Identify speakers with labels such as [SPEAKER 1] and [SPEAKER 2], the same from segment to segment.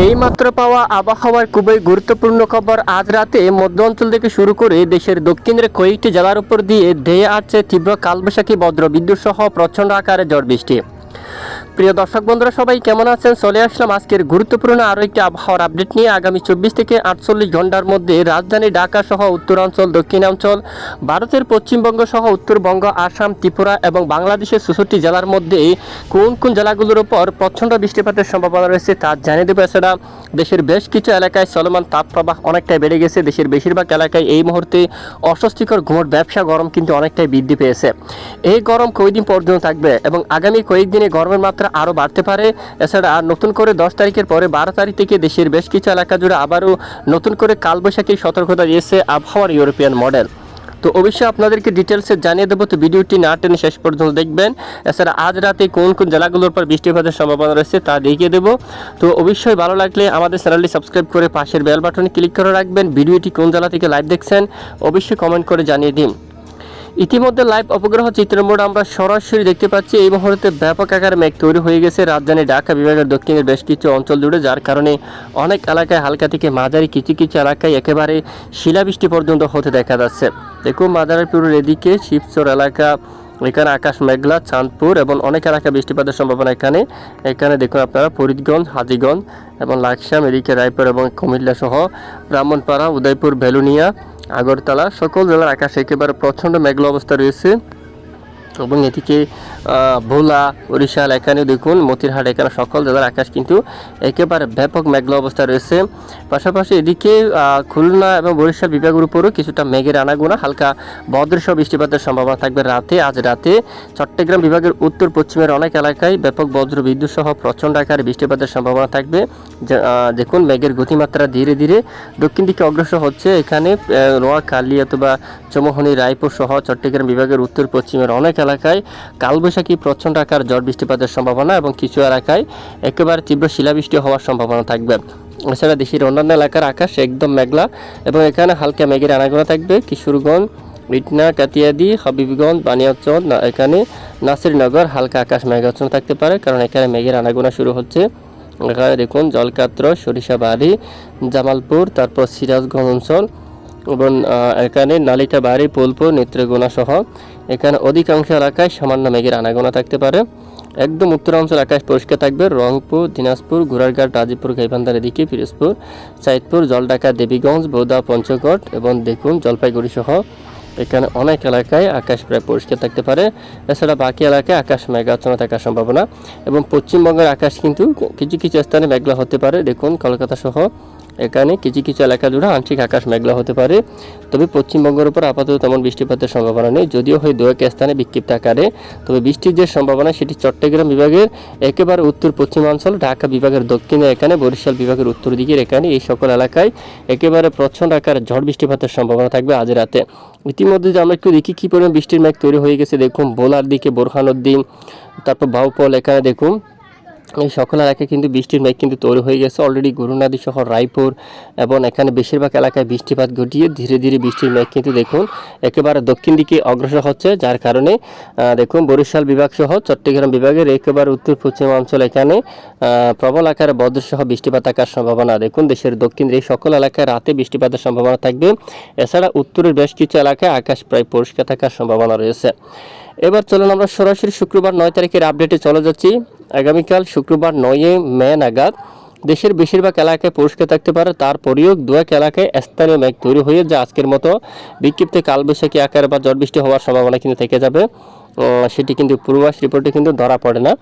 [SPEAKER 1] এই মাত্র পাওয়া আবহাওয়ার খুবই গুরুত্বপূর্ণ খবর আজ রাতে মধ্য অঞ্চল থেকে শুরু করে দেশের দক্ষিণের কয়েকটি জেলার উপর দিয়ে ধেয়ে আসছে তীব্র কালবৈশাখী বজ্র বিদ্যুৎ সহ প্রচণ্ড আকারে ঝড় বৃষ্টি। প্রিয় দর্শক বন্ধুরা, সবাই কেমন আছেন? চলে আসলাম আজকের গুরুত্বপূর্ণ আরও একটি আবহাওয়ার আপডেট নিয়ে। আগামী চব্বিশ থেকে আটচল্লিশ ঘণ্টার মধ্যে রাজধানী ঢাকা সহ উত্তরাঞ্চল, দক্ষিণাঞ্চল, ভারতের পশ্চিমবঙ্গ সহ উত্তরবঙ্গ, আসাম, ত্রিপুরা এবং বাংলাদেশের চৌষট্টি জেলার মধ্যে কোন কোন জেলাগুলোর উপর প্রচণ্ড বৃষ্টিপাতের সম্ভাবনা রয়েছে তা জানিয়ে দেবো। এছাড়া দেশের বেশ কিছু এলাকায় চলমান তাপপ্রবাহ অনেকটাই বেড়ে গেছে। দেশের বেশিরভাগ এলাকায় এই মুহূর্তে অস্বস্তিকর ঘুমোট, ব্যবসা গরম কিন্তু অনেকটাই বৃদ্ধি পেয়েছে। এই গরম কয়েকদিন পর্যন্ত থাকবে এবং আগামী কয়েকদিনে গরমের মাত্রা আরও বাড়তে পারে। এছাড়া আর নতুন করে দশ তারিখের পরে বারো তারিখ থেকে দেশের বেশ কিছু এলাকা জুড়ে আবারও নতুন করে কালবৈশাখীর সতর্কতা দিয়েছে আবহাওয়ার ইউরোপিয়ান মডেল। তো অবশ্যই আপনাদেরকে ডিটেলসে জানিয়ে দেবো। তো ভিডিওটি না টেনে শেষ পর্যন্ত দেখবেন। এছাড়া আজ রাতে কোন কোন জেলাগুলোর পর বৃষ্টিপাতের সম্ভাবনা রয়েছে তা দেখিয়ে দেবো। তো অবশ্যই ভালো লাগলে আমাদের চ্যানেলটি সাবস্ক্রাইব করে পাশের বেল বাটনে ক্লিক করে রাখবেন। ভিডিওটি কোন জেলা থেকে লাইভ দেখছেন, অবশ্যই কমেন্ট করে জানিয়ে দিন। ইতিমধ্যে লাইভ অপগ্রহ চিত্রের মোড় আমরা সরাসরি দেখতে পাচ্ছি। এই মুহূর্তে ব্যাপক আকারে মেঘ তৈরি হয়ে গেছে রাজধানী ঢাকা বিভাগের দক্ষিণের বেশ কিছু অঞ্চল জুড়ে, যার কারণে অনেক এলাকায় হালকা থেকে মাঝারি কিছু কিছু এলাকায় একেবারে শিলাবৃষ্টি পর্যন্ত হতে দেখা যাচ্ছে। দেখুন, মাদারীপুরের এদিকে শিবচর এলাকা, এখানে আকাশ মেঘলা, চাঁদপুর এবং অনেক এলাকা বৃষ্টিপাতের সম্ভাবনা এখানে। এখানে দেখুন আপনারা ফরিদগঞ্জ, হাজিগঞ্জ এবং লাকসাম, এদিকে রায়পুর এবং কুমিল্লা সহ ব্রাহ্মণপাড়া, উদয়পুর ভেলুনিয়া আগরতলা সকল জেলার আকাশ একেবারে প্রচণ্ড মেঘলা অবস্থা রয়েছে। এবং এদিকে ভোলা বরিশাল এখানে দেখুন মতিরহাট এখানে সকল জেলার আকাশ কিন্তু একেবারে ব্যাপক মেঘলা অবস্থা রয়েছে। পাশাপাশি এদিকে খুলনা এবং বরিশাল বিভাগের উপরও কিছুটা মেঘের আনাগোনা হালকা বদৃশ্য বৃষ্টিপাতের সম্ভাবনা থাকবে রাতে আজ রাতে। চট্টগ্রাম বিভাগের উত্তর পশ্চিমের অনেক এলাকায় ব্যাপক বজ্র বিদ্যুৎ সহ প্রচণ্ড আকারে বৃষ্টিপাতের সম্ভাবনা থাকবে। দেখুন মেঘের গতিমাত্রা ধীরে ধীরে দক্ষিণ দিকে অগ্রসর হচ্ছে। এখানে আহ, নোয়াখালী অথবা চমোহনী রায়পুর সহ চট্টগ্রাম বিভাগের উত্তর পশ্চিমের অনেক এলাকায় কালবৈশাখী প্রচণ্ড আকার ঝড় বৃষ্টিপাতের সম্ভাবনা এবং কিছু এলাকায় একেবারে তীব্র শিলাবৃষ্টি হওয়ার সম্ভাবনা থাকবে। এছাড়া দেশের অন্যান্য এলাকার আকাশ একদম মেঘলা এবং এখানে হালকা মেঘের আনাগোনা থাকবে। কিশোরগঞ্জ ইটনা কাতিয়াদি, হবিবগঞ্জ বানিয়াচল এখানে নাসিরনগর হালকা আকাশ মেঘাচ্ছন্ন থাকতে পারে কারণ এখানে মেঘের আনাগোনা শুরু হচ্ছে। এখানে দেখুন জলকাত্র, সরিষাবাড়ি, জামালপুর, তারপর সিরাজগঞ্জ অঞ্চল এবং এখানে নালিতা বাড়ি পোলপুর নেত্রগোনা সহ। এখানে অধিকাংশ এলাকায় সামান্য মেঘের আনাগোনা থাকতে পারে। একদম উত্তরাঞ্চল আকাশ পরিষ্কার থাকবে। রংপুর, দিনাজপুর, ঘোড়ারঘাট গাজীপুর গাইবান্ধার এদিকে পিরোজপুর, সাইদপুর, জলঢাকা, দেবীগঞ্জ বৌদা পঞ্চগড় এবং দেখুন জলপাইগুড়ি সহ। এখানে অনেক এলাকায় আকাশ প্রায় পরিষ্কার থাকতে পারে। এছাড়া বাকি এলাকায় আকাশ মেঘাচ্ছন্ন থাকার সম্ভাবনা। এবং পশ্চিমবঙ্গের আকাশ কিন্তু কিছু কিছু স্থানে মেঘলা হতে পারে। দেখুন কলকাতা সহ। এখানে কিছু কিছু এলাকা জুড়ে আংশিক আকাশ মেঘলা হতে পারে, তবে পশ্চিমবঙ্গের উপর আপাতত তেমন বৃষ্টিপাতের সম্ভাবনা নেই। যদিও হয় দু এক স্থানে বিক্ষিপ্ত আকারে, তবে বৃষ্টির যে সম্ভাবনা সেটি চট্টগ্রাম বিভাগের একেবারে উত্তর পশ্চিমাঞ্চল ঢাকা বিভাগের দক্ষিণে এখানে, বরিশাল বিভাগের উত্তর দিকের এখানে, এই সকল এলাকায় একেবারে প্রচণ্ড আকারে ঝড় বৃষ্টিপাতের সম্ভাবনা থাকবে আজ রাতে। ইতিমধ্যে যে আমরা একটু দেখি কী পরিমাণ বৃষ্টির মেঘ তৈরি হয়ে গেছে, দেখুন বোলার দিকে, বোরহানুদ্দিন, তারপর বাউপল, এখানে দেখুন এই সকল এলাকায় কিন্তু বৃষ্টির মেঘ কিন্তু তৈরি হয়ে গেছে। অলরেডি গরুনাদি সহ রায়পুর এবং এখানে বেশিরভাগ এলাকায় বৃষ্টিপাত ঘটিয়ে ধীরে ধীরে বৃষ্টির মেঘ কিন্তু দেখুন, একেবারে দক্ষিণ দিকে অগ্রসর হচ্ছে, যার কারণে দেখুন বরিশাল বিভাগ সহ চট্টগ্রাম বিভাগের একেবারে উত্তর পশ্চিম অঞ্চল এখানে প্রবল আকারে বজ্রসহ বৃষ্টিপাত থাকার সম্ভাবনা। দেখুন দেশের দক্ষিণ এই সকল এলাকায় রাতে বৃষ্টিপাতের সম্ভাবনা থাকবে। এছাড়া উত্তরের বেশ কিছু এলাকায় আকাশ প্রায় পরিষ্কার থাকার সম্ভাবনা রয়েছে। এবার চলুন আমরা সরাসরি শুক্রবার নয় তারিখের আপডেটে চলে যাচ্ছি। আগামীকাল শুক্রবার নয়ে মে নাগাদ দেশের বেশিরভাগ এলাকায় পরিষ্কার থাকতে পারে, তারপরেও দু এক এলাকায় স্থানীয় মেঘ তৈরি হয়ে যা আজকের মতো বিক্ষিপ্ত কালবৈশাখী আকার বা ঝড় বৃষ্টি হওয়ার সম্ভাবনা কিন্তু থেকে যাবে। সেটি কিন্তু পূর্বাভাস রিপোর্টে কিন্তু ধরা পড়ে না।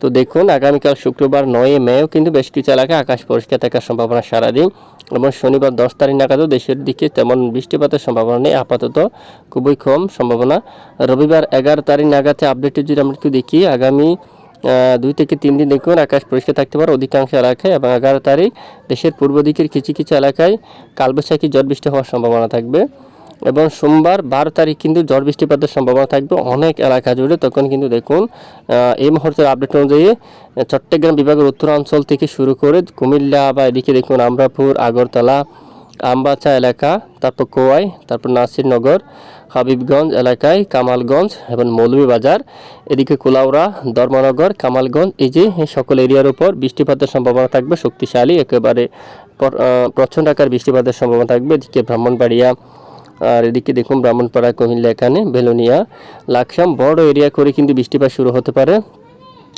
[SPEAKER 1] তো দেখুন, আগামীকাল শুক্রবার নয় মেও কিন্তু বেশ কিছু এলাকায় আকাশ পরিষ্কার থাকার সম্ভাবনা সারাদিন এবং শনিবার দশ তারিখ নাগাদও দেশের দিকে তেমন বৃষ্টিপাতের সম্ভাবনা নেই। আপাতত খুবই কম সম্ভাবনা। রবিবার এগারো তারিখ নাগাদে আপডেটে যদি আমরা একটু দেখি, আগামী দুই থেকে তিন দিন দেখুন আকাশ পরিষ্কার থাকতে পারে। অধিকাংশ এলাকায় এবং এগারো তারিখ দেশের পূর্ব দিকের কিছু কিছু এলাকায় কালবৈশাখী ঝড় বৃষ্টি হওয়ার সম্ভাবনা থাকবে এবং সোমবার বারো তারিখ কিন্তু ঝড় বৃষ্টিপাতের সম্ভাবনা থাকবে অনেক এলাকা জুড়ে। তখন কিন্তু দেখুন এই মুহূর্তের আপডেট অনুযায়ী চট্টগ্রাম বিভাগের উত্তরাঞ্চল থেকে শুরু করে কুমিল্লা বা এদিকে দেখুন আমরাপুর, আগরতলা, আমবাচা এলাকা, তারপর কোয়াই, তারপর নাসিরনগর হাবিবগঞ্জ এলাকায় কামালগঞ্জ এবং মৌলভীবাজার, এদিকে কুলাউড়া, ধর্মনগর, কামালগঞ্জ, এই যে সকল এরিয়ার উপর বৃষ্টিপাতের সম্ভাবনা থাকবে, শক্তিশালী, একেবারে পর- প্রচণ্ড আকার বৃষ্টিপাতের সম্ভাবনা থাকবে, এদিকে ব্রাহ্মণবাড়িয়া, আর এদিকে দেখুন ব্রাহ্মণপাড়া কুমিল্লা এখানে বেলোনিয়া, লাকসাম, বড় এরিয়া করে কিন্তু বৃষ্টিপাত শুরু হতে পারে।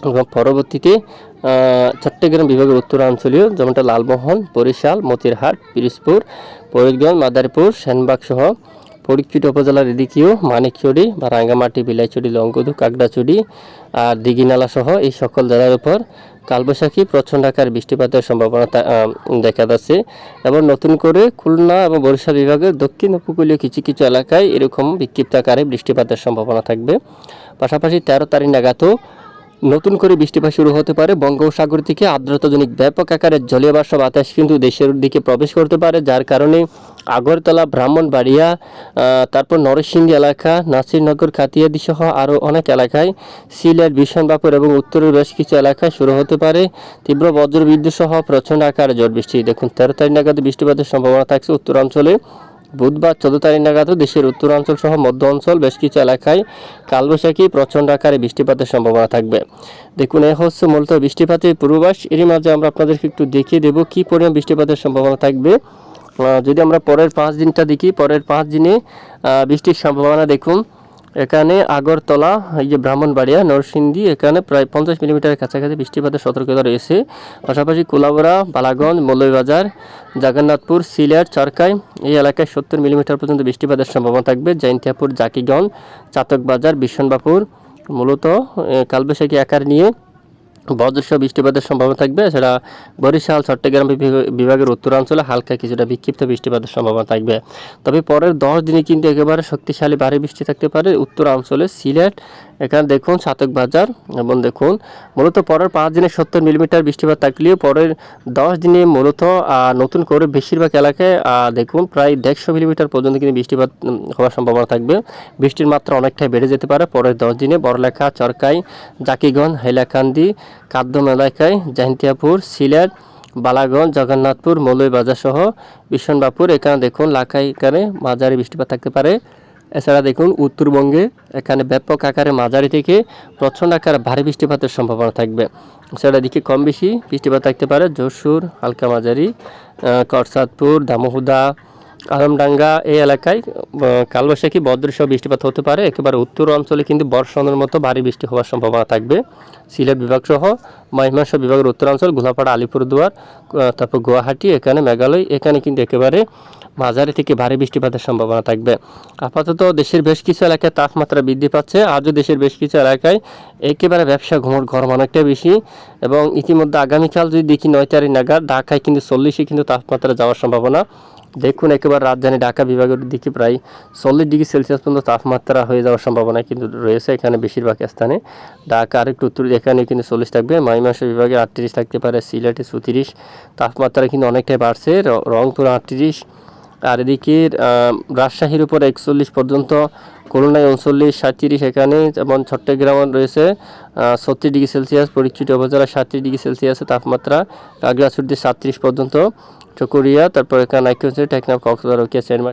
[SPEAKER 1] এবং পরবর্তীতে চট্টগ্রাম বিভাগের উত্তরাঞ্চলীয় যেমনটা লালমোহন, বরিশাল, মতিরহাট, পিরিজপুর, ফরিদগঞ্জ, মাদারীপুর সেনবাগ সহ ফরিদকুট উপজেলার এদিকেও মানিকচুরি বা রাঙ্গামাটি বিলাইচুরি লঙ্গদু কাকড়াচুরি আর দিঘিনালা সহ এই সকল জেলার উপর কালবৈশাখী প্রচণ্ড আকার বৃষ্টিপাতের সম্ভাবনা দেখা যাচ্ছে। এবং নতুন করে খুলনা এবং বরিশাল বিভাগের দক্ষিণ উপকূলীয় কিছু কিছু এলাকায় এরকম বিক্ষিপ্ত আকারে বৃষ্টিপাতের সম্ভাবনা থাকবে। পাশাপাশি তেরো তারিখ নাগাদও নতুন করে বৃষ্টিপাত শুরু হতে পারে। বঙ্গোপসাগর থেকে আর্দ্রতাজনিক ব্যাপক আকারের জলীয় বাষ্প বাতাস কিন্তু দেশের দিকে প্রবেশ করতে পারে, যার কারণে আগরতলা, ব্রাহ্মণবাড়িয়া তারপর নরসিংদী এলাকা, নাসিরনগর কাতিয়াদি সহ আরও অনেক এলাকায় সিলেট বিশনবাপুর এবং উত্তরের বেশ কিছু এলাকায় শুরু হতে পারে। তীব্র বজ্রবিদ্যুৎ সহ প্রচণ্ড আকারে ঝড় বৃষ্টি দেখুন, তেরো তারিখ নাগাদ বৃষ্টিপাতের সম্ভাবনা থাকছে উত্তরাঞ্চলে। বুধবার চোদ্দ তারিখ নাগাদও দেশের উত্তরাঞ্চল সহ মধ্য অঞ্চল বেশ কিছু এলাকায় কালবৈশাখী প্রচণ্ড আকারে বৃষ্টিপাতের সম্ভাবনা থাকবে। দেখুন, এ হচ্ছে মূলত বৃষ্টিপাতের পূর্বাভাস। এরই মাঝে আমরা আপনাদেরকে একটু দেখিয়ে দেবো কী পরিমাণ বৃষ্টিপাতের সম্ভাবনা থাকবে। যদি আমরা পরের পাঁচ দিনটা দেখি, পরের পাঁচ দিনে বৃষ্টির সম্ভাবনা দেখুন। এখানে আগরতলা, এই যে ব্রাহ্মণবাড়িয়া, নরসিংদী, এখানে প্রায় পঞ্চাশ মিলিমিটারের কাছাকাছি বৃষ্টিপাতের সতর্কতা রয়েছে। পাশাপাশি কোলাবরা, বালাগঞ্জ, মৌলভীবাজার, জগন্নাথপুর, সিলেট, চরকাই, এই এলাকায় সত্তর মিলিমিটার পর্যন্ত বৃষ্টিপাতের সম্ভাবনা থাকবে। জৈন্তিয়াপুর, জাকিগঞ্জ, চাতকবাজার বিশনবাপুর মূলত কালবৈশাখী আকার নিয়ে বজ্রসহ বৃষ্টিপাতের সম্ভাবনা থাকবে। সেটা বরিশাল, চট্টগ্রাম বিভাগের উত্তরাঞ্চলে হালকা কিছুটা বিক্ষিপ্ত বৃষ্টিপাতের সম্ভাবনা থাকবে। তবে পরের দশ দিনে কিন্তু একেবারে শক্তিশালী ভারী বৃষ্টি থাকতে পারে উত্তরাঞ্চলে সিলেট। এখানে দেখুন সাতক বাজার এবং দেখুন মূলত পরের পাঁচ দিনে সত্তর মিলিমিটার বৃষ্টিপাত থাকলেও পরের দশ দিনে মূলত নতুন করে বেশিরভাগ এলাকায় দেখুন প্রায় দেড়শো মিলিমিটার পর্যন্ত কিন্তু বৃষ্টিপাত হওয়ার সম্ভাবনা থাকবে। বৃষ্টির মাত্রা অনেকটাই বেড়ে যেতে পারে পরের দশ দিনে। বড়লেখা, চরকাই, জাকিগঞ্জ, হাইলাকান্দি কাদ্দম এলাকায় জাহিন্তিয়াপুর, সিলেট, বালাগঞ্জ, জগন্নাথপুর মৌলভীবাজার সহ বিশনবাপুর এখানে দেখুন লাখাই এখানে মাঝারি বৃষ্টিপাত থাকতে পারে। এছাড়া দেখুন উত্তরবঙ্গে এখানে ব্যাপক আকারে মাঝারি থেকে প্রচণ্ড আকারে ভারী বৃষ্টিপাতের সম্ভাবনা থাকবে। এছাড়া দিকে কম বেশি বৃষ্টিপাত থাকতে পারে, যশোর, হালকা মাঝারি করসাদপুর দামোহুদা আলমডাঙ্গা এই এলাকায় কালবৈশাখী বজ্রসহ বৃষ্টিপাত হতে পারে। একেবারে উত্তর অঞ্চলে কিন্তু বর্ষণের মতো ভারী বৃষ্টি হওয়ার সম্ভাবনা থাকবে। সিলেট বিভাগ সহ মহিমাংস বিভাগের উত্তরাঞ্চল গোলাপাড়া আলিপুরদুয়ার তারপর গুয়াহাটি, এখানে মেঘালয়, এখানে কিন্তু একেবারে মাঝারি থেকে ভারী বৃষ্টিপাতের সম্ভাবনা থাকবে। আপাতত দেশের বেশ কিছু এলাকায় তাপমাত্রা বৃদ্ধি পাচ্ছে। আজও দেশের বেশ কিছু এলাকায় একেবারে ব্যবসা ঘুমোর গরম অনেকটা বেশি এবং ইতিমধ্যে আগামীকাল যদি দেখি নয় তারিখ নাগাদ, ঢাকায় কিন্তু চল্লিশে কিন্তু তাপমাত্রা যাওয়ার সম্ভাবনা। দেখুন, একেবারে রাজধানী ঢাকা বিভাগের দিকে প্রায় চল্লিশ ডিগ্রি সেলসিয়াস পর্যন্ত তাপমাত্রা হয়ে যাওয়ার সম্ভাবনা কিন্তু রয়েছে এখানে বেশিরভাগ স্থানে। ঢাকা আরেকটু উত্তর এখানে কিন্তু চল্লিশ থাকবে। মাইমাংস বিভাগে আটত্রিশ থাকতে পারে, সিলেটে চৌত্রিশ তাপমাত্রা কিন্তু অনেকটাই বাড়ছে। রংপুর আটত্রিশ। আর এদিকে রাজশাহীর উপর একচল্লিশ পর্যন্ত খুলনায় উনচল্লিশ সাতত্রিশ এখানে, যেমন চট্টগ্রাম রয়েছে ছত্রিশ ডিগ্রি সেলসিয়াস পরিচিত উপজেলা সাতত্রিশ ডিগ্রি সেলসিয়াসের তাপমাত্রা কাগড়াছুটিতে সাতত্রিশ পর্যন্ত, চকরিয়া, তারপর এখানে নাইকুঞ্জ টেকনাফ, কক্সবাজার ওকে